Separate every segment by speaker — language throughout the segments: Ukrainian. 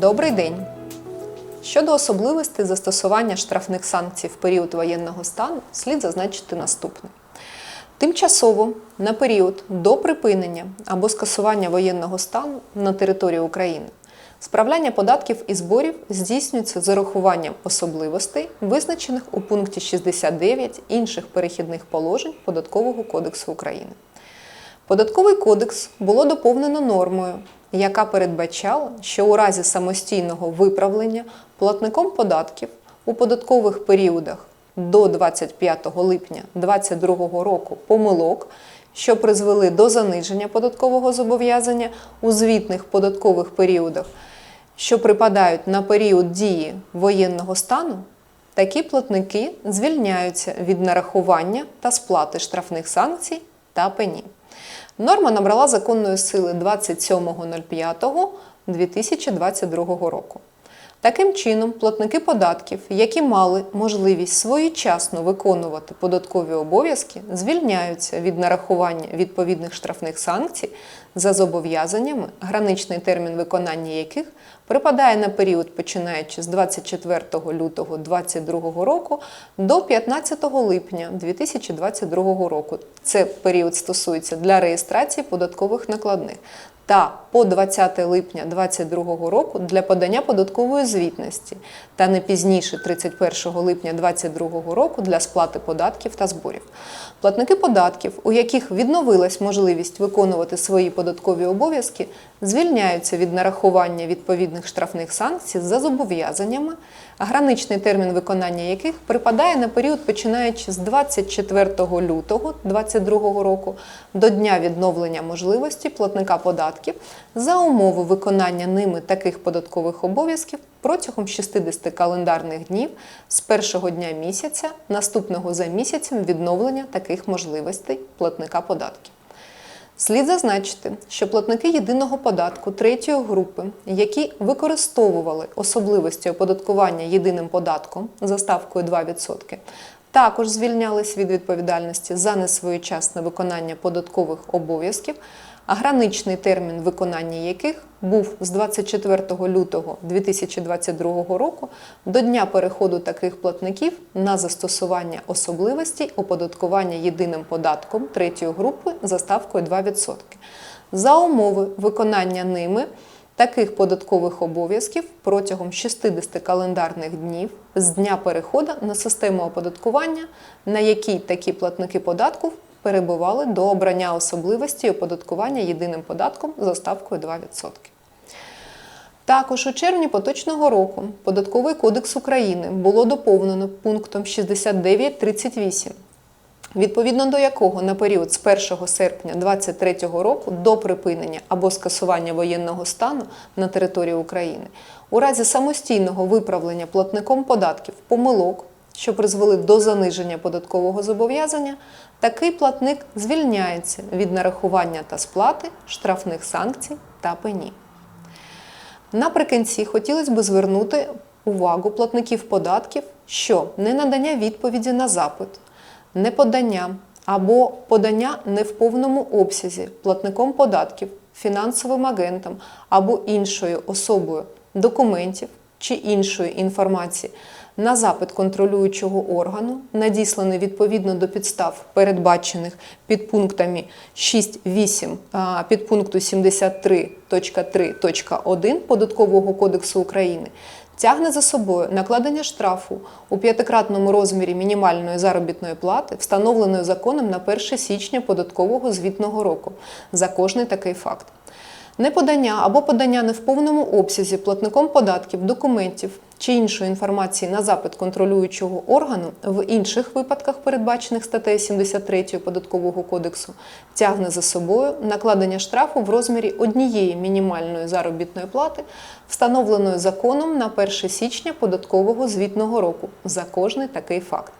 Speaker 1: Добрий день! Щодо особливостей застосування штрафних санкцій в період воєнного стану, слід зазначити наступне. Тимчасово на період до припинення або скасування воєнного стану на території України справляння податків і зборів здійснюється з урахуванням особливостей, визначених у пункті 69 інших перехідних положень Податкового кодексу України. Податковий кодекс було доповнено нормою, яка передбачала, що у разі самостійного виправлення платником податків у податкових періодах до 25 липня 2022 року помилок, що призвели до заниження податкового зобов'язання у звітних податкових періодах, що припадають на період дії воєнного стану, такі платники звільняються від нарахування та сплати штрафних санкцій та пені. Норма набрала законної сили 27.05.2022 року. Таким чином, платники податків, які мали можливість своєчасно виконувати податкові обов'язки, звільняються від нарахування відповідних штрафних санкцій за зобов'язаннями, граничний термін виконання яких припадає на період починаючи з 24 лютого 2022 року до 15 липня 2022 року. Це період стосується для реєстрації податкових накладних та по 20 липня 2022 року для подання податкової звітності та не пізніше 31 липня 2022 року для сплати податків та зборів. Платники податків, у яких відновилась можливість виконувати свої податкові обов'язки, звільняються від нарахування відповідних штрафних санкцій за зобов'язаннями, граничний термін виконання яких припадає на період починаючи з 24 лютого 2022 року до дня відновлення можливості платника податків за умови виконання ними таких податкових обов'язків протягом 60 календарних днів з першого дня місяця, наступного за місяцем відновлення таких можливостей платника податків. Слід зазначити, що платники єдиного податку третьої групи, які використовували особливості оподаткування єдиним податком за ставкою 2%, також звільнялись від відповідальності за несвоєчасне виконання податкових обов'язків, а граничний термін виконання яких був з 24 лютого 2022 року до дня переходу таких платників на застосування особливостей оподаткування єдиним податком третьої групи за ставкою 2%. За умови виконання ними таких податкових обов'язків протягом 60 календарних днів з дня переходу на систему оподаткування, на якій такі платники податку перебували до обрання особливості оподаткування єдиним податком за ставкою 2%. Також у червні поточного року Податковий кодекс України було доповнено пунктом 6938, відповідно до якого на період з 1 серпня 2023 року до припинення або скасування воєнного стану на території України у разі самостійного виправлення платником податків помилок, що призвели до заниження податкового зобов'язання, такий платник звільняється від нарахування та сплати штрафних санкцій та пені. Наприкінці хотілося б звернути увагу платників податків, що ненадання відповіді на запит, неподання або подання не в повному обсязі платником податків, фінансовим агентом або іншою особою документів чи іншої інформації на запит контролюючого органу, надісланий відповідно до підстав, передбачених підпунктами 6.8 а, підпункту 73.3.1 Податкового кодексу України, тягне за собою накладення штрафу у п'ятикратному розмірі мінімальної заробітної плати, встановленої законом на 1 січня податкового звітного року за кожний такий факт. Неподання або подання не в повному обсязі платником податків, документів чи іншої інформації на запит контролюючого органу в інших випадках, передбачених статтею 73 Податкового кодексу, тягне за собою накладення штрафу в розмірі однієї мінімальної заробітної плати, встановленої законом на 1 січня податкового звітного року за кожний такий факт.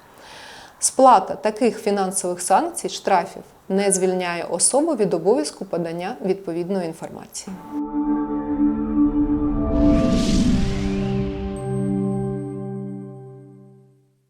Speaker 1: Сплата таких фінансових санкцій, штрафів не звільняє особу від обов'язку подання відповідної інформації.